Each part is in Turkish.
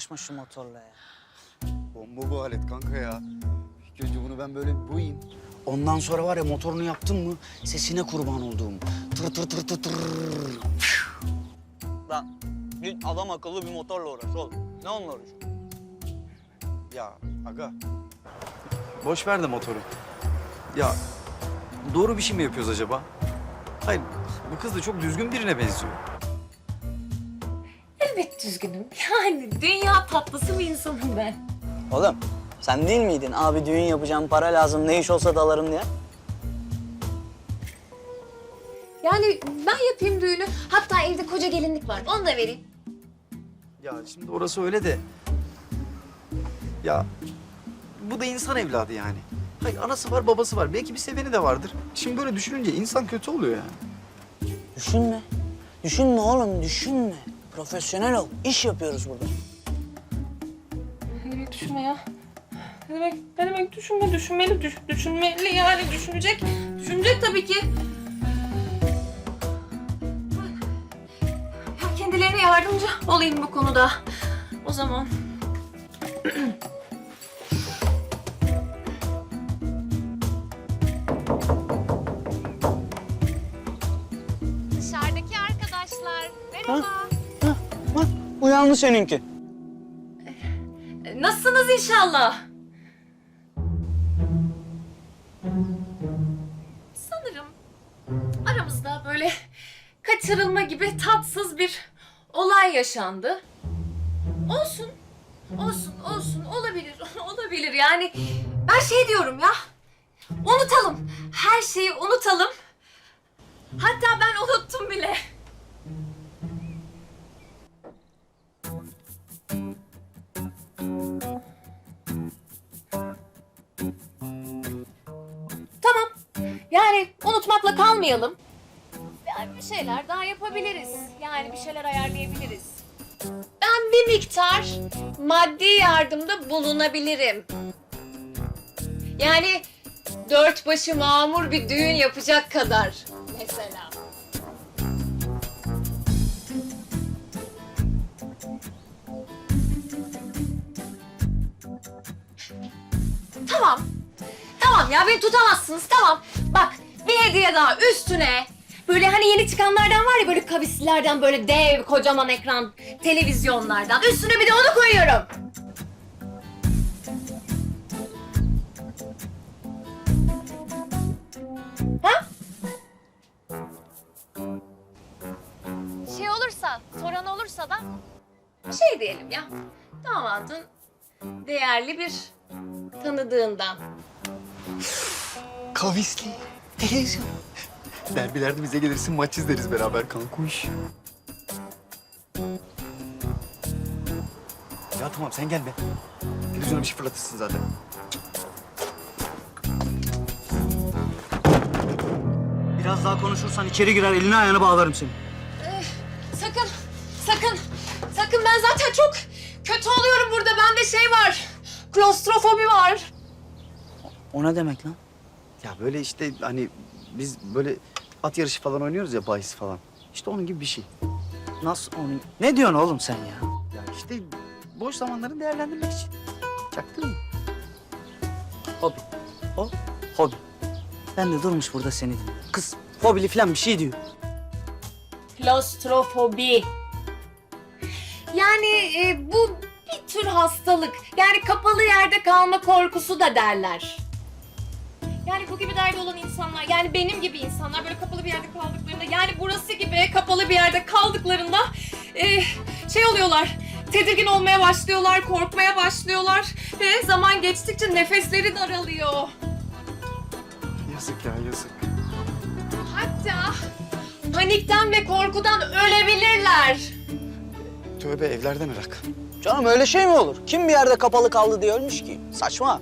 Uğraşma şu motorla ya. Bomba bu alet kanka ya. İlk önce bunu ben böyle boyayım. Ondan sonra var ya motorunu yaptın mı sesine kurban olduğum. Tır tır tır tır tır. Lan git adam akıllı bir motorla uğraş oğlum. Ne onunla uğraş? Ya aga. Boş ver de motoru. Ya doğru bir şey mi yapıyoruz acaba? Hayır bu kız da çok düzgün birine benziyor. Düzgünüm. Yani dünya tatlısı bir insanım ben. Oğlum sen değil miydin? Abi düğün yapacağım para lazım ne iş olsa dalarım diye. Yani ben yapayım düğünü. Hatta evde koca gelinlik var. Onu da vereyim. Ya şimdi orası öyle de. Ya bu da insan evladı yani. Hayır anası var babası var. Belki bir seveni de vardır. Şimdi böyle düşününce insan kötü oluyor yani. Düşünme. Düşünme oğlum düşünme. Profesyonel ol. İş yapıyoruz burada. Ne demek düşünme ya? Ne demek, ne demek düşünme, düşünmeli, düş, düşünmeli yani düşünecek. Düşünecek tabii ki. Ya kendilerine yardımcı olayım bu konuda. O zaman. Dışarıdaki arkadaşlar. Merhaba. Hah, uyandı seninki. Nasılsınız inşallah? Sanırım aramızda böyle kaçırılma gibi tatsız bir olay yaşandı. Olsun. Olsun, olsun. Olabilir, olabilir. Yani ben şey diyorum ya. Unutalım. Her şeyi unutalım. Hatta ben unuttum bile. Tamam. Yani unutmakla kalmayalım. Bir şeyler daha yapabiliriz. Yani bir şeyler ayarlayabiliriz. Ben bir miktar maddi yardımda bulunabilirim. Yani dört başı mamur bir düğün yapacak kadar mesela. Tamam. Tamam ya beni tutamazsınız tamam. Bak bir hediye daha üstüne. Böyle hani yeni çıkanlardan var ya böyle kavislilerden böyle dev kocaman ekran televizyonlardan. Üstüne bir de onu koyuyorum. Ha? Şey olursa, soran olursa da Şey diyelim ya. Damadın değerli bir tanıdığından. Kavisli. Televizyon. Derbilerde bize gelirsin maç izleriz beraber kankuş. Ya tamam sen gelme. Televizyona bir şey fırlatırsın zaten. Biraz daha konuşursan içeri girer elini ayağını bağlarım seni. Sakın, sakın, sakın ben zaten çok kötü oluyorum burada. Bende şey var, klostrofobi var. O ne demek lan? Ya böyle işte hani biz böyle at yarışı falan oynuyoruz ya bahis falan. İşte onun gibi bir şey. Nasıl onu? Ne diyorsun oğlum sen ya? Ya işte boş zamanlarını değerlendirmek için. Çaktın mı? Hobi. O hobi. Ben de durmuş burada seni dinliyorum. Kız hobili falan bir şey diyor. Klostrofobi. Yani e, bu bir tür hastalık. Yani kapalı yerde kalma korkusu da derler. Yani bu gibi derdi olan insanlar, yani benim gibi insanlar böyle kapalı bir yerde kaldıklarında, yani burası gibi kapalı bir yerde kaldıklarında e, şey oluyorlar, tedirgin olmaya başlıyorlar, korkmaya başlıyorlar ve zaman geçtikçe nefesleri daralıyor. Yazık ya yazık. Hatta panikten ve korkudan ölebilirler. Tövbe evlerden ırak. Canım öyle şey mi olur? Kim bir yerde kapalı kaldı diye ölmüş ki? Saçma.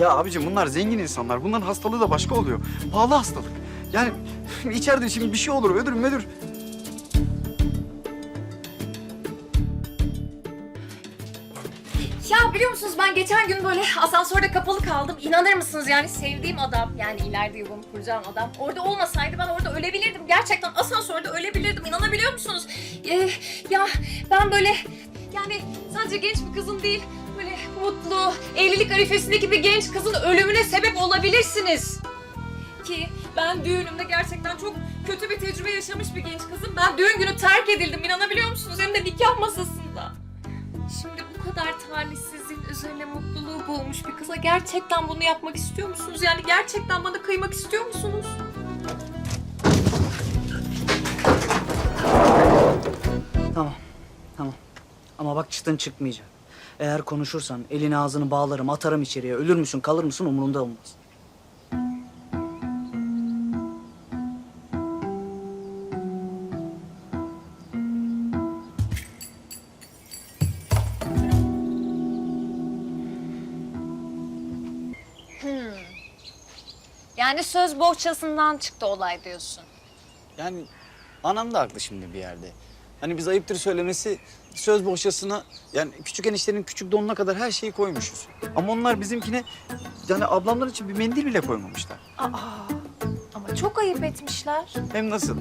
Ya abicim bunlar zengin insanlar. Bunların hastalığı da başka oluyor. Pahalı hastalık. Yani içeride şimdi bir şey olur, ödür müdür. Ya biliyor musunuz ben geçen gün böyle asansörde kapalı kaldım. İnanır mısınız yani sevdiğim adam yani ileride yuvamı kuracağım adam. Orada olmasaydı ben orada ölebilirdim. Gerçekten asansörde ölebilirdim. İnanabiliyor musunuz? Ee, ya ben böyle yani sadece genç bir kızın değil böyle mutlu, evlilik arifesindeki bir genç kızın ölümüne sebep olabilirsiniz. Ki ben düğünümde gerçekten çok kötü bir tecrübe yaşamış bir genç kızım. Ben düğün günü terk edildim inanabiliyor musunuz? Hem de nikah masasında. Kadar talihsizliğin üzerine mutluluğu bulmuş bir kıza gerçekten bunu yapmak istiyor musunuz? Yani gerçekten bana kıymak istiyor musunuz? Tamam, tamam. Ama bak çıtın çıkmayacak. Eğer konuşursan elini ağzını bağlarım, atarım içeriye. Ölür müsün, kalır mısın umurumda olmaz. Yani söz bohçasından çıktı olay diyorsun. Yani anam da haklı şimdi bir yerde. Hani biz ayıptır söylemesi söz boşasına yani küçük eniştenin küçük donuna kadar her şeyi koymuşuz. Ama onlar bizimkine yani ablamlar için bir mendil bile koymamışlar. Aa, ama çok ayıp etmişler. Hem nasıl?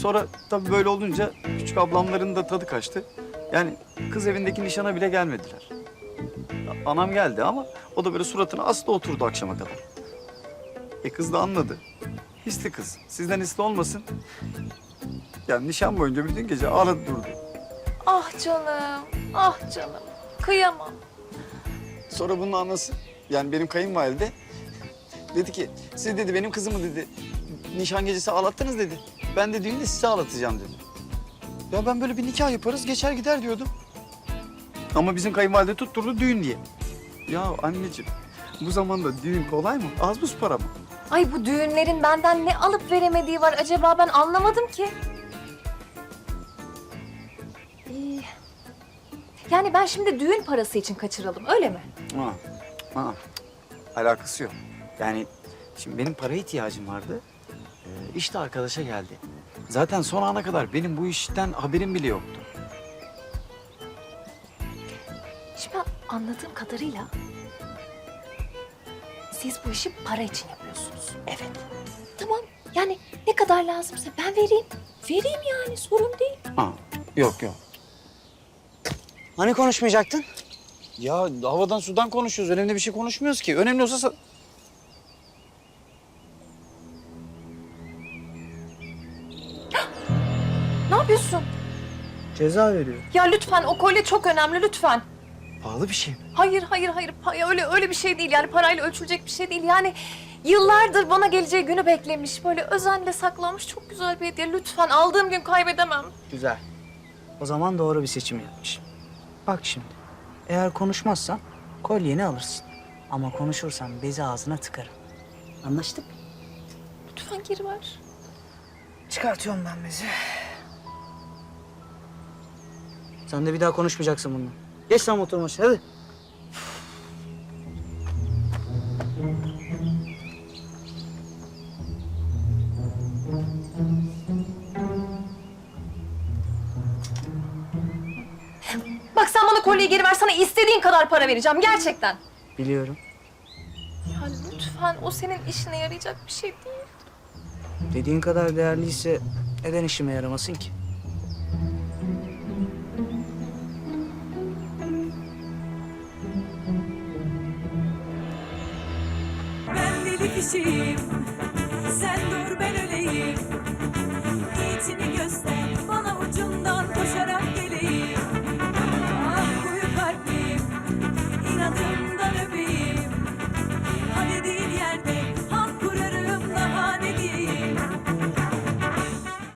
Sonra tabii böyle olunca küçük ablamların da tadı kaçtı. Yani kız evindeki nişana bile gelmediler. Anam geldi ama o da böyle suratına asla oturdu akşama kadar. E kız da anladı. Hisli kız. Sizden hisli olmasın. Yani nişan boyunca bütün gece ağladı durdu. Ah canım, ah canım. Kıyamam. Sonra bunun anası yani benim kayınvalide dedi ki siz dedi benim kızımı dedi nişan gecesi ağlattınız dedi. Ben de düğünde sizi ağlatacağım dedi. Ya ben böyle bir nikah yaparız geçer gider diyordum. Ama bizim kayınvalide tutturdu düğün diye. Ya anneciğim bu zamanda düğün kolay mı? Az buz para mı? Ay bu düğünlerin benden ne alıp veremediği var acaba ben anlamadım ki. Ee, yani ben şimdi düğün parası için kaçıralım öyle mi? Ha, ha. Alakası yok. Yani şimdi benim para ihtiyacım vardı. Ee, işte arkadaşa geldi. Zaten son ana kadar benim bu işten haberim bile yoktu. Şimdi ben anladığım kadarıyla siz bu işi para için yapıyorsunuz. Evet. Tamam yani ne kadar lazımsa ben vereyim. Vereyim yani sorun değil. Ha, yok yok. Hani konuşmayacaktın? Ya havadan sudan konuşuyoruz. Önemli bir şey konuşmuyoruz ki. Önemli olsa... sa- Ne yapıyorsun? Ceza veriyor. Ya lütfen o kolye çok önemli lütfen. Pahalı bir şey mi? Hayır hayır hayır Pa- öyle öyle bir şey değil yani parayla ölçülecek bir şey değil yani yıllardır bana geleceği günü beklemiş böyle özenle saklanmış çok güzel bir hediye lütfen aldığım gün kaybedemem. Güzel. O zaman doğru bir seçim yapmışım. Bak şimdi, eğer konuşmazsan kolyeni alırsın. Ama konuşursan bezi ağzına tıkarım. Anlaştık? Lütfen geri ver. Çıkartıyorum ben bezi. Sen de bir daha konuşmayacaksın bununla. Geç lan motor hadi. Geri ver sana istediğin kadar para vereceğim gerçekten. Biliyorum. Ya lütfen o senin işine yarayacak bir şey değil. Dediğin kadar değerliyse neden işime yaramasın ki? Ben deli kişiyim Sen